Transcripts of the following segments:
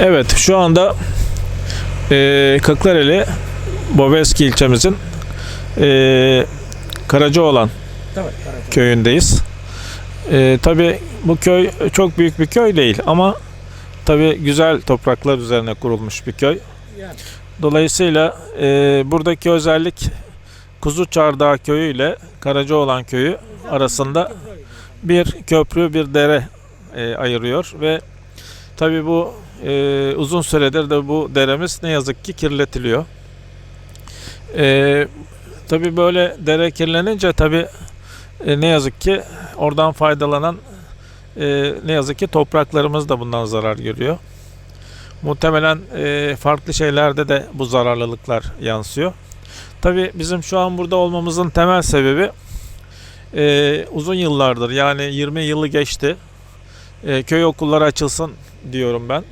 Evet şu anda e, Kırklareli Bobeski ilçemizin e, Karacaoğlan Evet, köyündeyiz. E, tabii bu köy çok büyük bir köy değil ama tabii güzel topraklar üzerine kurulmuş bir köy. Dolayısıyla e, buradaki özellik Kuzu Çardağı köyü ile Karacaoğlan köyü arasında bir köprü bir dere e, ayırıyor ve tabii bu e, uzun süredir de bu deremiz ne yazık ki kirletiliyor. E, tabii böyle dere kirlenince tabii e, ne yazık ki oradan faydalanan e, ne yazık ki topraklarımız da bundan zarar görüyor. Muhtemelen e, farklı şeylerde de bu zararlılıklar yansıyor. Tabii bizim şu an burada olmamızın temel sebebi e, uzun yıllardır yani 20 yılı geçti. E, köy okulları açılsın diyorum ben.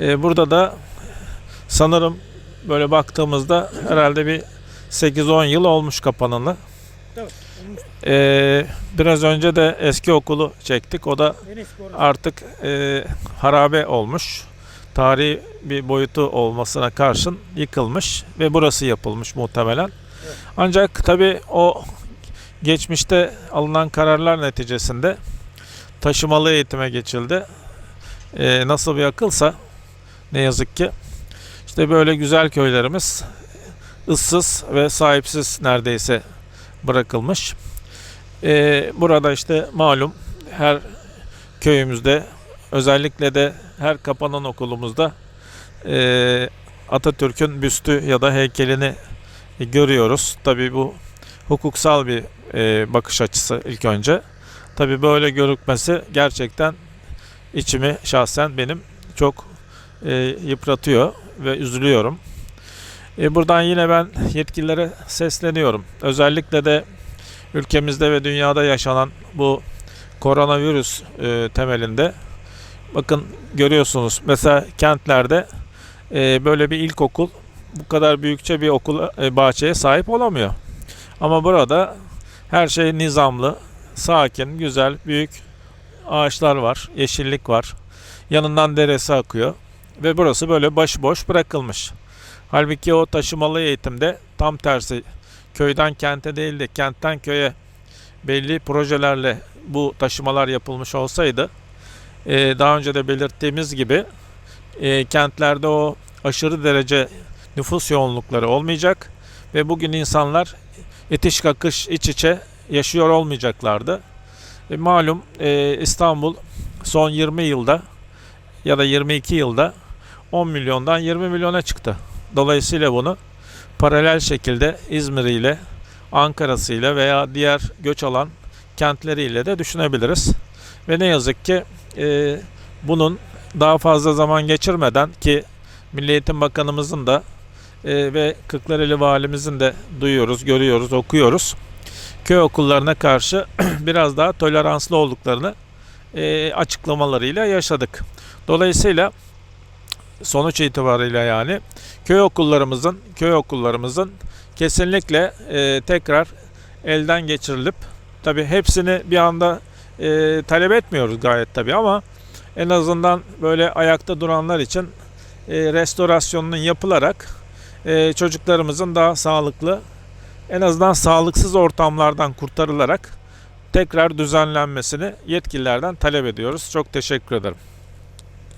E, burada da sanırım böyle baktığımızda herhalde bir 8-10 yıl olmuş kapanalı. Evet, olmuş. E, biraz önce de eski okulu çektik. O da artık e, harabe olmuş. Tarihi bir boyutu olmasına karşın yıkılmış ve burası yapılmış muhtemelen. Evet. Ancak tabi o geçmişte alınan kararlar neticesinde taşımalı eğitime geçildi. E, nasıl bir akılsa ne yazık ki işte böyle güzel köylerimiz ıssız ve sahipsiz neredeyse bırakılmış. E, burada işte malum her köyümüzde özellikle de her kapanan okulumuzda e, Atatürk'ün büstü ya da heykelini görüyoruz. Tabii bu hukuksal bir e, bakış açısı ilk önce. Tabii böyle görükmesi gerçekten içimi şahsen benim çok e, yıpratıyor ve üzülüyorum. E, buradan yine ben yetkililere sesleniyorum. Özellikle de ülkemizde ve dünyada yaşanan bu koronavirüs e, temelinde bakın görüyorsunuz mesela kentlerde e, böyle bir ilkokul bu kadar büyükçe bir okul e, bahçeye sahip olamıyor. Ama burada her şey nizamlı, sakin, güzel, büyük ağaçlar var, yeşillik var. Yanından deresi akıyor ve burası böyle başıboş bırakılmış. Halbuki o taşımalı eğitimde tam tersi köyden kente değil de kentten köye belli projelerle bu taşımalar yapılmış olsaydı e, daha önce de belirttiğimiz gibi e, kentlerde o aşırı derece nüfus yoğunlukları olmayacak ve bugün insanlar itiş kakış iç içe yaşıyor olmayacaklardı. E, malum İstanbul son 20 yılda ya da 22 yılda 10 milyondan 20 milyona çıktı. Dolayısıyla bunu paralel şekilde İzmir ile Ankara'sı ile veya diğer göç alan kentleriyle de düşünebiliriz. Ve ne yazık ki e, bunun daha fazla zaman geçirmeden ki Milli Eğitim Bakanımızın da e, ve Kırklareli Valimizin de duyuyoruz, görüyoruz, okuyoruz. Köy okullarına karşı biraz daha toleranslı olduklarını e, açıklamalarıyla yaşadık. Dolayısıyla sonuç itibariyle yani köy okullarımızın köy okullarımızın kesinlikle e, tekrar elden geçirilip tabi hepsini bir anda e, talep etmiyoruz gayet tabi ama en azından böyle ayakta duranlar için e, restorasyonunun yapılarak e, çocuklarımızın daha sağlıklı en azından sağlıksız ortamlardan kurtarılarak tekrar düzenlenmesini yetkililerden talep ediyoruz. Çok teşekkür ederim.